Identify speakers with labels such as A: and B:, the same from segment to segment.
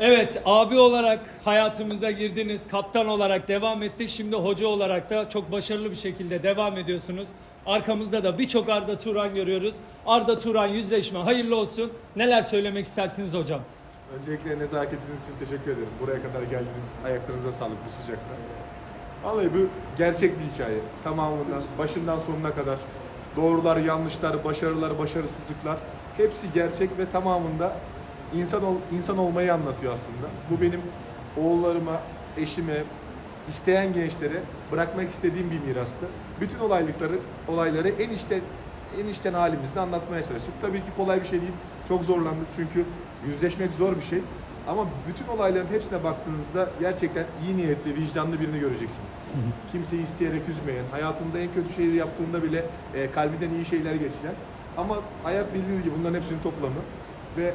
A: Evet, abi olarak hayatımıza girdiniz, kaptan olarak devam etti. Şimdi hoca olarak da çok başarılı bir şekilde devam ediyorsunuz. Arkamızda da birçok Arda Turan görüyoruz. Arda Turan yüzleşme hayırlı olsun. Neler söylemek istersiniz hocam?
B: Öncelikle nezaketiniz için teşekkür ederim. Buraya kadar geldiniz. Ayaklarınıza sağlık bu sıcakta. Vallahi bu gerçek bir hikaye. Tamamından, başından sonuna kadar. Doğrular, yanlışlar, başarılar, başarısızlıklar. Hepsi gerçek ve tamamında insan ol, insan olmayı anlatıyor aslında. Bu benim oğullarıma, eşime, isteyen gençlere bırakmak istediğim bir mirastı. Bütün olaylıkları, olayları en içten en içten halimizde anlatmaya çalıştık. Tabii ki kolay bir şey değil. Çok zorlandık çünkü yüzleşmek zor bir şey. Ama bütün olayların hepsine baktığınızda gerçekten iyi niyetli, vicdanlı birini göreceksiniz. Kimseyi isteyerek üzmeyen, hayatında en kötü şeyleri yaptığında bile e, kalbinden iyi şeyler geçiren. Ama hayat bildiğiniz gibi bunların hepsinin toplamı. Ve e,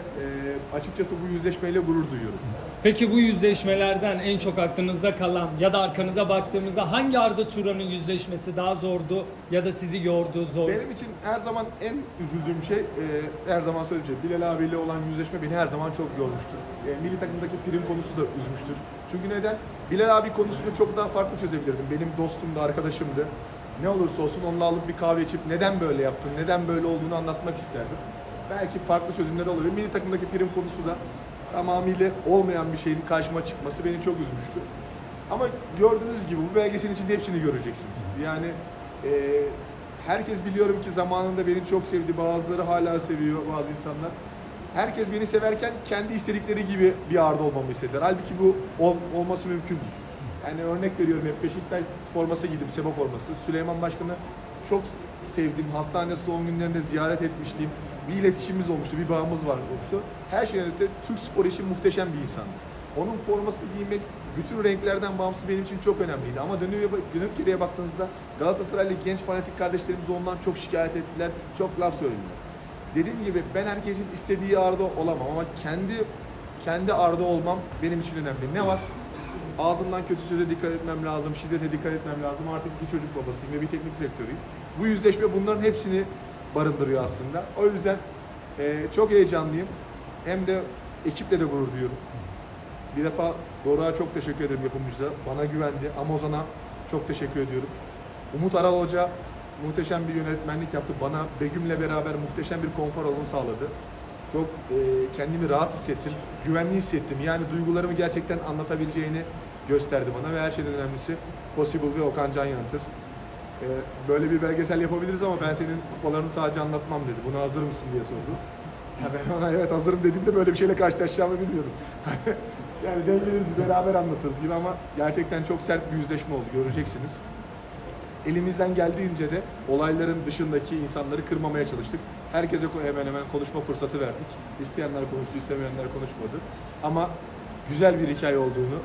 B: açıkçası bu yüzleşmeyle gurur duyuyorum.
A: Peki bu yüzleşmelerden en çok aklınızda kalan ya da arkanıza baktığımızda hangi Arda Turan'ın yüzleşmesi daha zordu ya da sizi yordu, zor?
B: Benim için her zaman en üzüldüğüm şey, e, her zaman söyleyeceğim, Bilal abiyle olan yüzleşme beni her zaman çok yormuştur. E, milli takımdaki prim konusu da üzmüştür. Çünkü neden? Bilal abi konusunu çok daha farklı çözebilirdim. Benim dostumdu, arkadaşımdı. Ne olursa olsun onunla alıp bir kahve içip neden böyle yaptın, neden böyle olduğunu anlatmak isterdim. Belki farklı çözümler olabilir. Milli takımdaki prim konusu da tamamıyla olmayan bir şeyin karşıma çıkması beni çok üzmüştü. Ama gördüğünüz gibi bu belgeselin içinde hepsini göreceksiniz. Yani e, herkes biliyorum ki zamanında beni çok sevdi. Bazıları hala seviyor bazı insanlar. Herkes beni severken kendi istedikleri gibi bir arda olmamı istediler. Halbuki bu ol- olması mümkün değil. Yani örnek veriyorum hep Beşiktaş forması giydim, Seba forması. Süleyman Başkan'ı çok sevdim. Hastane son günlerinde ziyaret etmiştim. Bir iletişimimiz olmuştu, bir bağımız var olmuştu. Her şeyden öte Türk spor için muhteşem bir insandı. Onun formasını giymek bütün renklerden bağımsız benim için çok önemliydi. Ama dönüp, dönüp geriye baktığınızda Galatasaraylı genç fanatik kardeşlerimiz ondan çok şikayet ettiler, çok laf söylediler. Dediğim gibi ben herkesin istediği arda olamam ama kendi kendi arda olmam benim için önemli. Ne var? Ağzımdan kötü söze dikkat etmem lazım, şiddete dikkat etmem lazım. Artık iki çocuk babasıyım ve bir teknik direktörüyüm. Bu yüzleşme bunların hepsini barındırıyor aslında. O yüzden eee, çok heyecanlıyım. Hem de ekiple de gurur duyuyorum. Bir defa Doruk'a çok teşekkür ederim yapımcıza. Bana güvendi. Amozan'a çok teşekkür ediyorum. Umut Aral Hoca muhteşem bir yönetmenlik yaptı. Bana Begüm'le beraber muhteşem bir konfor alanı sağladı. Çok e, kendimi rahat hissettim. Güvenli hissettim. Yani duygularımı gerçekten anlatabileceğini gösterdi bana ve her şeyden önemlisi Possible ve Okan Can Yanıtır. E, böyle bir belgesel yapabiliriz ama ben senin kupalarını sadece anlatmam dedi. Buna hazır mısın diye sordu. Ya ben ona evet hazırım dediğimde böyle bir şeyle karşılaşacağımı bilmiyordum. yani dengenizi beraber anlatırız gibi ama gerçekten çok sert bir yüzleşme oldu göreceksiniz. Elimizden geldiğince de olayların dışındaki insanları kırmamaya çalıştık. Herkese hemen hemen konuşma fırsatı verdik. İsteyenler konuştu, istemeyenler konuşmadı. Ama güzel bir hikaye olduğunu,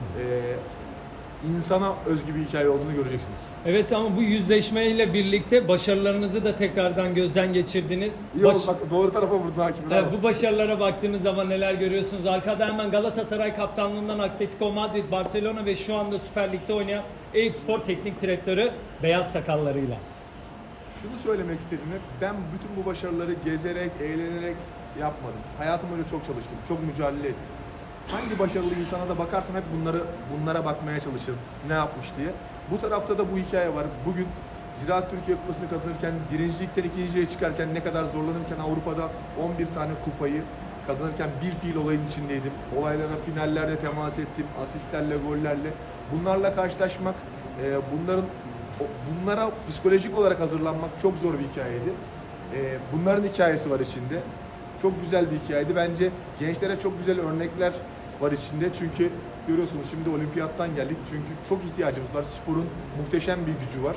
B: insana özgü bir hikaye olduğunu göreceksiniz.
A: Evet ama bu yüzleşmeyle birlikte başarılarınızı da tekrardan gözden geçirdiniz.
B: İyi
A: Baş-
B: oldu bak doğru tarafa vurdun hakim.
A: Evet, bu başarılara baktığınız zaman neler görüyorsunuz? Arkada hemen Galatasaray kaptanlığından Atletico Madrid, Barcelona ve şu anda Süper Lig'de oynayan Eyüp Spor Teknik Direktörü beyaz sakallarıyla.
B: Şunu söylemek istediğim hep ben bütün bu başarıları gezerek, eğlenerek yapmadım. Hayatım boyunca çok çalıştım, çok mücadele ettim. Hangi başarılı insana da bakarsam hep bunları bunlara bakmaya çalışırım. Ne yapmış diye. Bu tarafta da bu hikaye var. Bugün Ziraat Türkiye Kupası'nı kazanırken, birincilikten ikinciye çıkarken ne kadar zorlanırken Avrupa'da 11 tane kupayı kazanırken bir fiil olayın içindeydim. Olaylara finallerde temas ettim, asistlerle, gollerle. Bunlarla karşılaşmak, e, bunların bunlara psikolojik olarak hazırlanmak çok zor bir hikayeydi. E, bunların hikayesi var içinde. Çok güzel bir hikayeydi. Bence gençlere çok güzel örnekler var içinde. Çünkü görüyorsunuz şimdi olimpiyattan geldik. Çünkü çok ihtiyacımız var. Sporun muhteşem bir gücü var.